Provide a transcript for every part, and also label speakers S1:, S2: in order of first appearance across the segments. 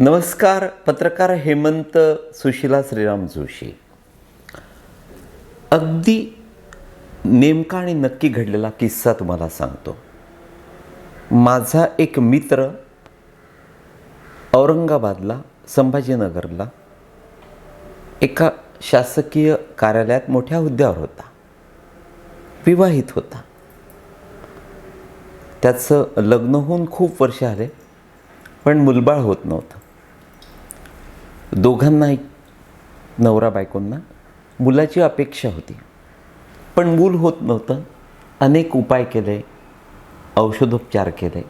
S1: नमस्कार पत्रकार हेमंत सुशिला श्रीराम जोशी. अगदी नेमका आणि नक्की घडलेला किस्सा तुम्हाला सांगतो. माझा एक मित्र औरंगाबादला संभाजीनगरला एका शासकीय कार्यालयात मोठ्या हुद्द्यावर होता. विवाहित होता. त्याचं लग्न होऊन खूप वर्ष आले पण मुलबाळ होत नव्हतं. दोघांनाही नवरा बायकोंना मुलाची अपेक्षा होती. पण मूल होत नव्हतं. अनेक उपाय केले. औषधोपचार केले.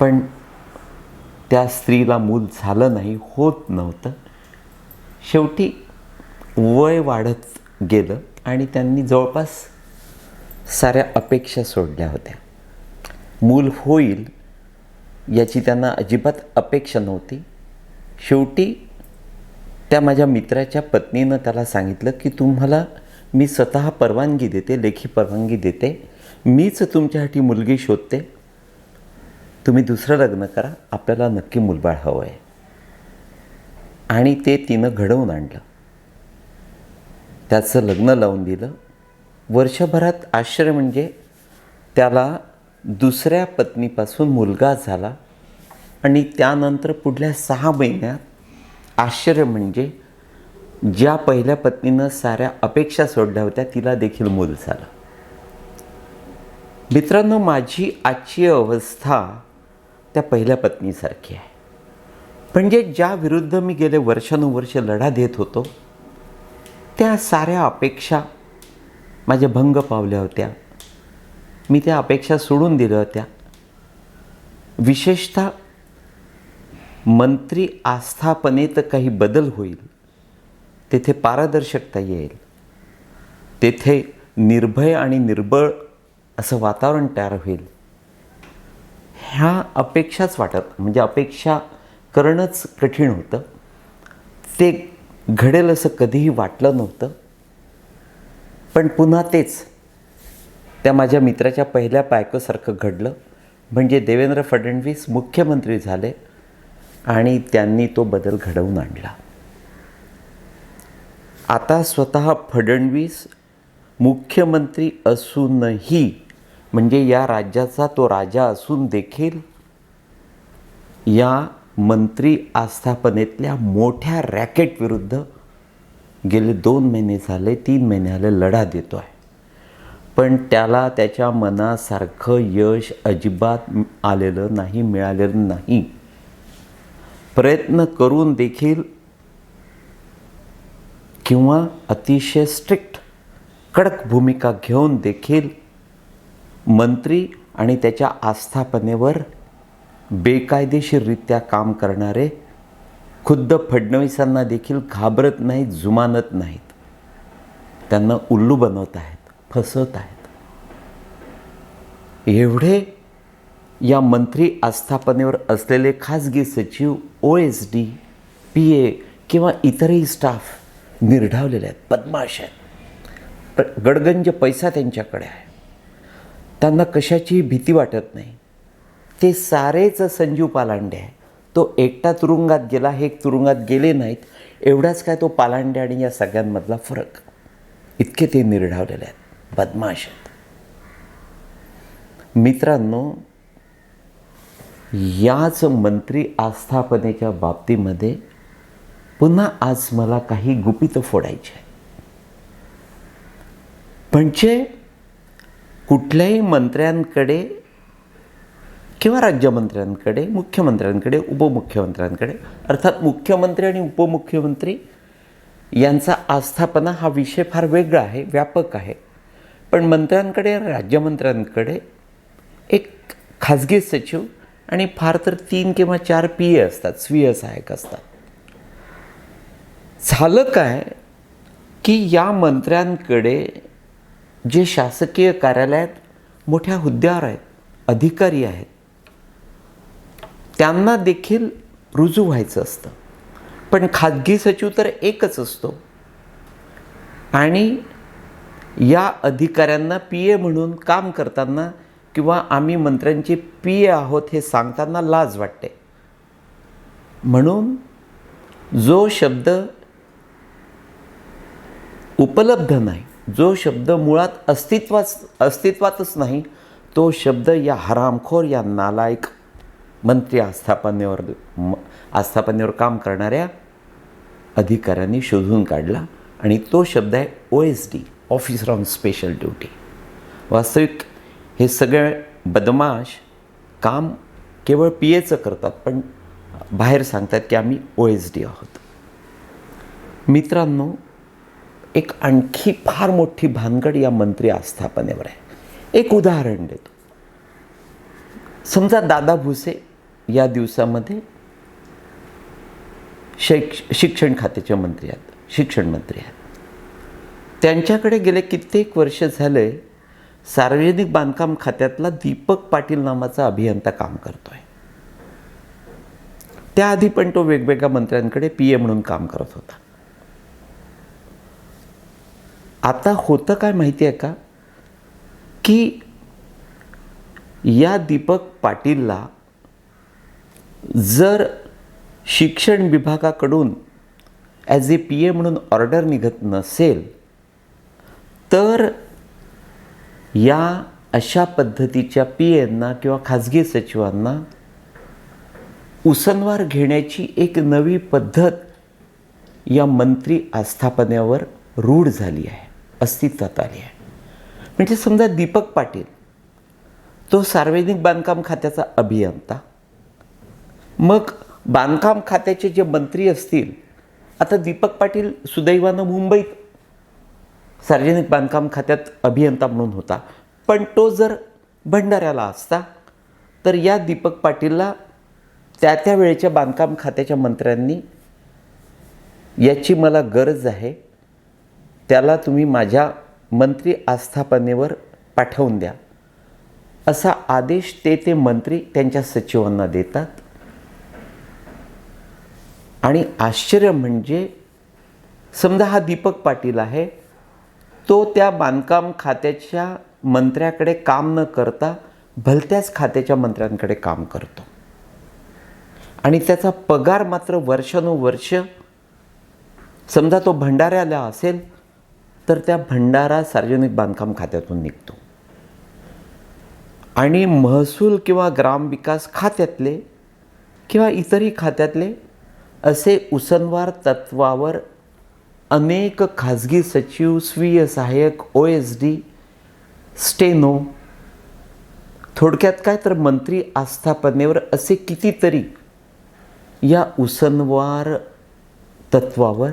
S1: पण त्या स्त्रीला मूल झालं नाही होत नव्हतं. शेवटी वय वाढत गेलं आणि त्यांनी जवळपास साऱ्या अपेक्षा सोडल्या होत्या. मूल होईल याची त्यांना अजिबात अपेक्षा नव्हती. शेवटी त्या माझ्या मित्राच्या पत्नीनं त्याला सांगितलं की तुम्हाला मी स्वतः परवानगी देते लेखी परवानगी देते. मीच तुमच्यासाठी मुलगी शोधते. तुम्ही दुसरं लग्न करा. आपल्याला नक्की मुलबाळ हवं आहे आणि ते तिनं घडवून आणलं. त्याचं लग्न लावून दिलं. वर्षभरात आश्चर्य म्हणजे त्याला दुसऱ्या पत्नीपासून मुलगा झाला. आणि त्यानंतर पुढल्या सहा महिन्यात आश्चर्य म्हणजे ज्या पहिल्या पत्नीनं साऱ्या अपेक्षा सोडल्या होत्या तिला देखील मूल झालं. मित्रांनो माझी आजची अवस्था त्या पहिल्या पत्नीसारखी आहे. म्हणजे ज्या विरुद्ध मी गेले वर्षानुवर्ष लढा देत होतो त्या साऱ्या अपेक्षा माझ्या भंग पावल्या होत्या. मी त्या अपेक्षा सोडून दिल्या होत्या. विशेषतः मंत्री आस्थापनेत काही बदल होईल तेथे पारदर्शकता येईल तेथे निर्भय आणि निर्बळ असं वातावरण तयार होईल. ह्या अपेक्षाच वाटत म्हणजे अपेक्षा करणंच कठीण होतं. ते घडेल असं कधीही वाटलं नव्हतं. पण पुन्हा तेच त्या माझ्या मित्राच्या पहिल्या बायकोसारखं घडलं. म्हणजे देवेंद्र फडणवीस मुख्यमंत्री झाले. आणि त्यांनी तो बदल घडवून आणला. आता स्वतः फडणवीस मुख्यमंत्री असूनही म्हणजे या राज्याचा तो राजा असून देखील या मंत्री आस्थापनेतल्या मोठ्या रॅकेट विरुद्ध गेले दोन महिने झाले तीन महिने झाले लढा देतो आहे पण त्याला त्याच्या मनासारखं यश अजिबात आलेलं नाही मिळालेलं नाही. प्रयत्न करून देखील किंवा अतिशय स्ट्रिक्ट कडक भूमिका घेऊन देखील मंत्री आणि त्याच्या आस्थापनेवर बेकायदेशीररित्या काम करणारे खुद्द फडणवीसांना देखील घाबरत नाहीत जुमानत नाहीत. त्यांना उल्लू बनवत आहेत फसवत आहेत. एवढे या मंत्री आस्थापनेवर असलेले खाजगी सचिव O S D P A किंवा इतरही स्टाफ निर्ढावलेले आहेत बदमाश आहेत. प- गडगंज पैसा त्यांच्याकडे आहे. त्यांना कशाचीही भीती वाटत नाही. ते सारेच संजीव पालांडे आहे तो एकटा तुरुंगात गेला हे तुरुंगात गेले नाहीत एवढाच काय तो पालांडे आणि या सगळ्यांमधला फरक. इतके ते निर्ढावलेले आहेत बदमाश आहेत. मित्रांनो याच मंत्री आस्थापनेच्या बाबतीमध्ये पुन्हा आज मला काही गुपितं फोडायची आहे म्हणजे कुठल्याही मंत्र्यांकडे किंवा राज्यमंत्र्यांकडे मुख्यमंत्र्यांकडे उपमुख्यमंत्र्यांकडे अर्थात मुख्यमंत्री आणि उपमुख्यमंत्री यांचा आस्थापना हा विषय फार वेगळा आहे व्यापक आहे. पण मंत्र्यांकडे राज्यमंत्र्यांकडे एक खाजगी सचिव आणि फार तर तीन किंवा चार पी असतात स्वीय सहाय्यक असतात. झालं काय की या मंत्र्यांकडे जे शासकीय कार्यालयात मोठ्या हुद्द्यावर आहेत अधिकारी आहेत त्यांना देखील रुजू व्हायचं असतं. पण खाजगी सचिव तर एकच असतो. आणि या अधिकाऱ्यांना पी ए म्हणून काम करताना किंवा आम्ही मंत्र्यांचे पी ए आहोत हे सांगताना लाज वाटते. म्हणून जो शब्द उपलब्ध नाही जो शब्द मुळात अस्तित्वाच अस्तित्वातच नाही तो शब्द या हरामखोर या नालायक मंत्री आस्थापनेवर आस्थापनेवर काम करणाऱ्या अधिकाऱ्यांनी शोधून काढला आणि तो शब्द आहे O S D officer on special duty वास्तविक हे सगळे बदमाश काम केवळ पी एचं करतात पण बाहेर सांगतात की आम्ही ओ एस डी आहोत. मित्रांनो एक आणखी फार मोठी भानगड या मंत्री आस्थापनेवर आहे. एक उदाहरण देतो. समजा दादा भुसे या दिवसामध्ये शैक्ष शिक्षण खात्याचे मंत्री आहेत शिक्षण मंत्री आहेत. त्यांच्याकडे गेले कित्येक वर्ष झाले सार्वजनिक बांधकाम खात्यातला दीपक पाटील नावाचा अभियंता काम करतो आहे त्याआधी पण तो वेगवेगळ्या मंत्र्यांकडे पी ए म्हणून काम करत होता. आता होतं काय माहिती आहे का? की या दीपक पाटीलला जर शिक्षण विभागाकडून ॲज ए पी ए म्हणून ऑर्डर निघत नसेल तर या अशा पद्धतीच्या पी एंना किंवा खाजगी सचिवांना उसनवार घेण्याची एक नवी पद्धत या मंत्री आस्थापनेवर रूढ झाली आहे अस्तित्वात आली आहे. म्हणजे समजा दीपक पाटील तो सार्वजनिक बांधकाम खात्याचा अभियंता मग बांधकाम खात्याचे जे मंत्री असतील आता दीपक पाटील सुदैवानं मुंबईत सार्वजनिक बांधकाम खात्यात अभियंता म्हणून होता. पण तो जर भंडाऱ्याला असता तर या दीपक पाटीलला त्या त्या वेळेच्या बांधकाम खात्याच्या मंत्र्यांनी याची मला गरज आहे त्याला तुम्ही माझ्या मंत्री आस्थापनेवर पाठवून द्या. असा आदेश ते ते मंत्री त्यांच्या सचिवांना देतात. आणि आश्चर्य म्हणजे समजा हा दीपक पाटील आहे तो त्या बांधकाम खात्याच्या मंत्र्याकडे काम न करता भलत्याच खात्याच्या मंत्र्यांकडे काम करतो. आणि त्याचा पगार मात्र वर्षानुवर्ष समजा तो भंडाऱ्याला असेल तर त्या भंडारा सार्वजनिक बांधकाम खात्यातून निघतो. आणि महसूल किंवा ग्रामविकास खात्यातले किंवा इतरही खात्यातले असे उसनवार तत्वावर अनेक खाजगी सचिव स्वीय सहाय्यक ओ एस डी स्टेनो थोडक्यात काय तर मंत्री आस्थापनेवर असे कितीतरी या उसनवार तत्वावर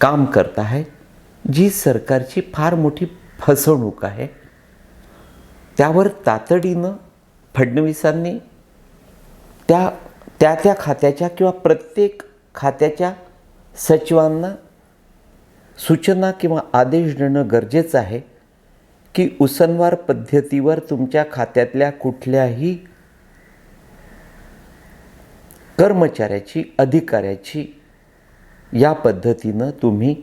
S1: काम करत आहेत जी सरकारची फार मोठी फसवणूक आहे. त्यावर तातडीनं फडणवीसांनी त्या त्या त्या खात्याच्या किंवा प्रत्येक खात्याच्या सचिवांना सूचना किंवा आदेश देणं गरजेचं आहे की उसनवार पद्धतीवर तुमच्या खात्यातल्या कुठल्याही कर्मचाऱ्याची अधिकाऱ्याची या पद्धतीनं तुम्ही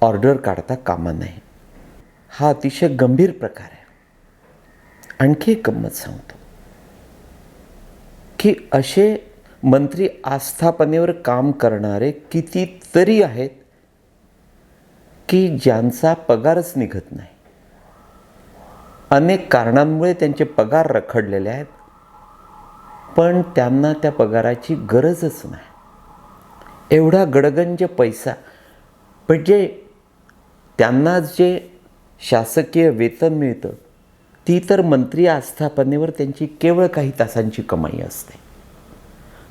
S1: ऑर्डर काढता कामा नये. हा अतिशय गंभीर प्रकार आहे. आणखी एक गंमत सांगतो की असे मंत्री आस्थापनेवर काम करणारे कितीतरी आहेत की ज्यांचा पगारच निघत नाही. अनेक कारणांमुळे त्यांचे पगार रखडलेले आहेत पण त्यांना त्या पगाराची गरजच नाही. एवढा गडगंज पैसा म्हणजे त्यांना जे शासकीय वेतन मिळतं ती तर मंत्री आस्थापनेवर त्यांची केवळ काही तासांची कमाई असते.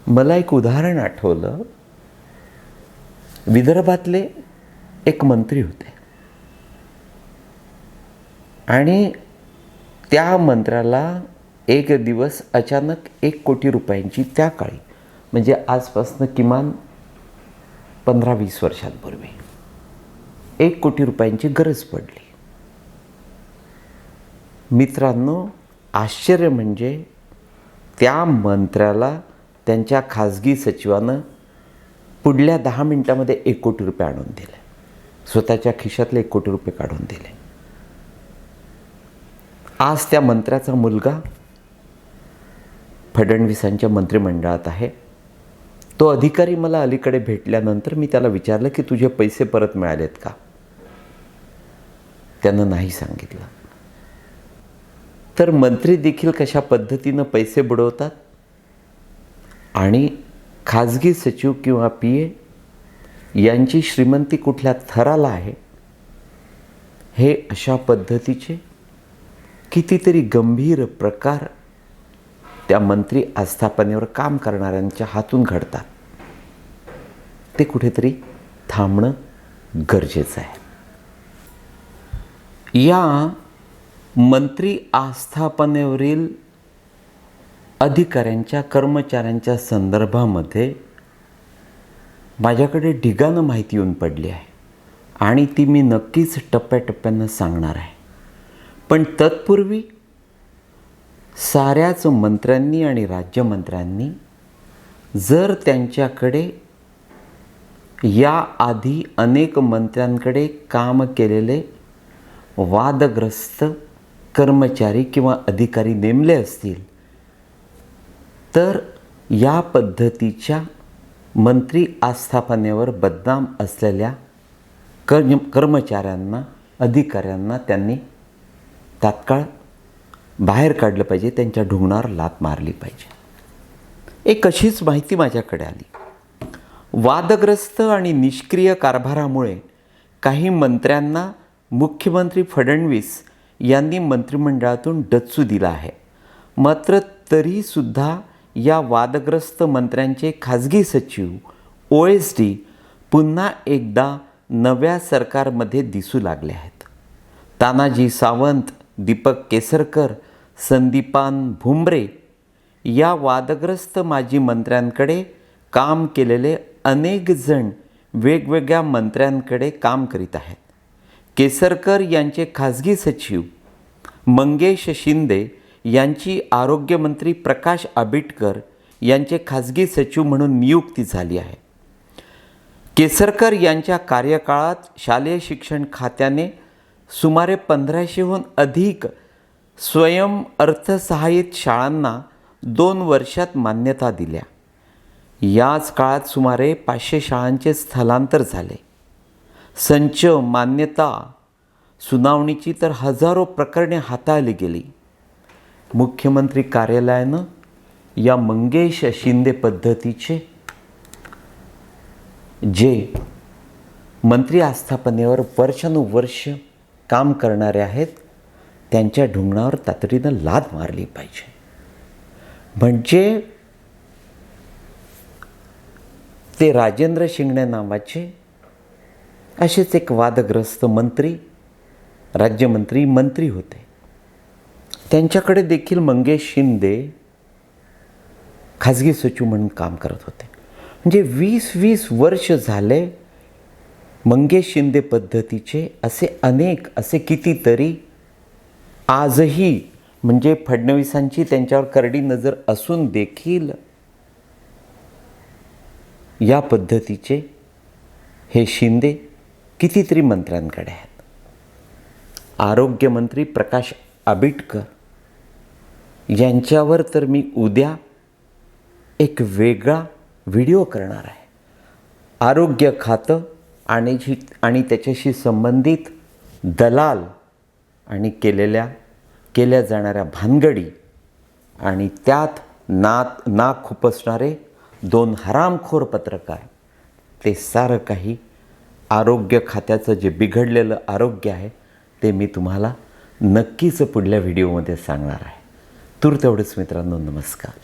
S1: मला एक उदाहरण आठवलं. विदर्भातले एक मंत्री होते. आणि त्या मंत्र्याला एक दिवस अचानक एक कोटी रुपयांची त्या काळी म्हणजे आजपासनं किमान पंधरा वीस वर्षांपूर्वी एक कोटी रुपयांची गरज पडली. मित्रांनो आश्चर्य म्हणजे त्या मंत्र्याला त्यांच्या खाजगी सचिवानं पुढल्या दहा मिनटामध्ये एक कोटी रुपये आणून दिले. स्वतःच्या खिशातले एक कोटी रुपये काढून दिले. आज त्या मंत्र्याचा मुलगा फडणवीसांच्या मंत्रिमंडळात आहे. तो अधिकारी मला अलीकडे भेटल्यानंतर मी त्याला विचारलं की तुझे पैसे परत मिळालेत का? त्यानं नाही सांगितलं. तर मंत्री देखील कशा पद्धतीनं पैसे बुडवतात? आणि खाजगी सचिव किंवा पी ए यांची श्रीमंती कुठल्या थराला आहे हे अशा पद्धतीचे कितीतरी गंभीर प्रकार त्या मंत्री आस्थापनेवर काम करणाऱ्यांच्या हातून घडतात. ते कुठेतरी थांबणं गरजेचं आहे. या मंत्री आस्थापनेवरील अधिकाऱ्यांच्या कर्मचाऱ्यांच्या संदर्भामध्ये माझ्याकडे ढिगानं माहिती येऊन पडली आहे आणि ती मी नक्कीच टप्प्याटप्प्यानं सांगणार आहे. पण तत्पूर्वी साऱ्याच मंत्र्यांनी आणि राज्यमंत्र्यांनी जर त्यांच्याकडे याआधी अनेक मंत्र्यांकडे काम केलेले वादग्रस्त कर्मचारी किंवा अधिकारी नेमले असतील तर या पद्धतीच्या मंत्री आस्थापनेवर बदनाम असलेल्या कर्म कर्मचाऱ्यांना अधिकाऱ्यांना त्यांनी तात्काळ बाहेर काढलं पाहिजे त्यांच्या ढुंगणावर लात मारली पाहिजे. एक अशीच माहिती माझ्याकडे आली. वादग्रस्त आणि निष्क्रिय कारभारामुळे काही मंत्र्यांना मुख्यमंत्री फडणवीस यांनी मंत्रिमंडळातून डच्चू दिला आहे. मात्र तरीसुद्धा या वादग्रस्त मंत्र्यांचे खाजगी सचिव ओ एस डी पुन्हा एकदा नव्या सरकारमध्ये दिसू लागले आहेत. तानाजी सावंत दीपक केसरकर संदीपान भुमरे या वादग्रस्त माजी मंत्र्यांकडे काम केलेले अनेक जण वेगवेगळ्या मंत्र्यांकडे काम करीत आहेत. केसरकर यांचे खाजगी सचिव मंगेश शिंदे यांची आरोग्यमंत्री प्रकाश आबिटकर यांचे खाजगी सचिव म्हणून नियुक्ती झाली आहे. केसरकर यांच्या कार्यकाळात शालेय शिक्षण खात्याने सुमारे पंधराशेहून अधिक स्वयं अर्थसहाय्यित शाळांना दोन वर्षात मान्यता दिल्या. याच काळात सुमारे पाचशे शाळांचे स्थलांतर झाले. संच मान्यता सुनावणीची तर हजारो प्रकरणे हाताळली गेली. मुख्यमंत्री कार्यालयानं या मंगेश शिंदे पद्धतीचे जे मंत्री आस्थापनेवर वर्षानुवर्ष काम करणारे आहेत त्यांच्या ढुंगणावर तातडीनं लाद मारली पाहिजे. म्हणजे ते राजेंद्र शिंगणे नावाचे असेच एक वादग्रस्त मंत्री राज्यमंत्री मंत्री होते. त्यांच्याकडे देखील मंगेश शिंदे खाजगी सचिव म्हणून काम करत होते. म्हणजे वीस वीस वर्ष झाले मंगेश शिंदे पद्धतीचे असे अनेक असे कितीतरी आजही म्हणजे फडणवीसांची त्यांच्यावर करडी नजर असून देखील या पद्धतीचे हे शिंदे कितीतरी मंत्र्यांकडे आहेत. आरोग्यमंत्री प्रकाश आबिटकर यांच्यावर तर मी उद्या एक वेगळा व्हिडिओ करणार आहे. आरोग्य खातं आणि जी आणि त्याच्याशी संबंधित दलाल आणि केलेल्या केल्या जाणाऱ्या भानगडी आणि त्यात नात नाक खुपसणारे दोन हरामखोर पत्रकार ते सारं काही आरोग्य खात्याचं जे बिघडलेलं आरोग्य आहे ते मी तुम्हाला नक्कीच पुढल्या व्हिडिओमध्ये सांगणार आहे. तूर तेवढंच मित्रांनो नमस्कार.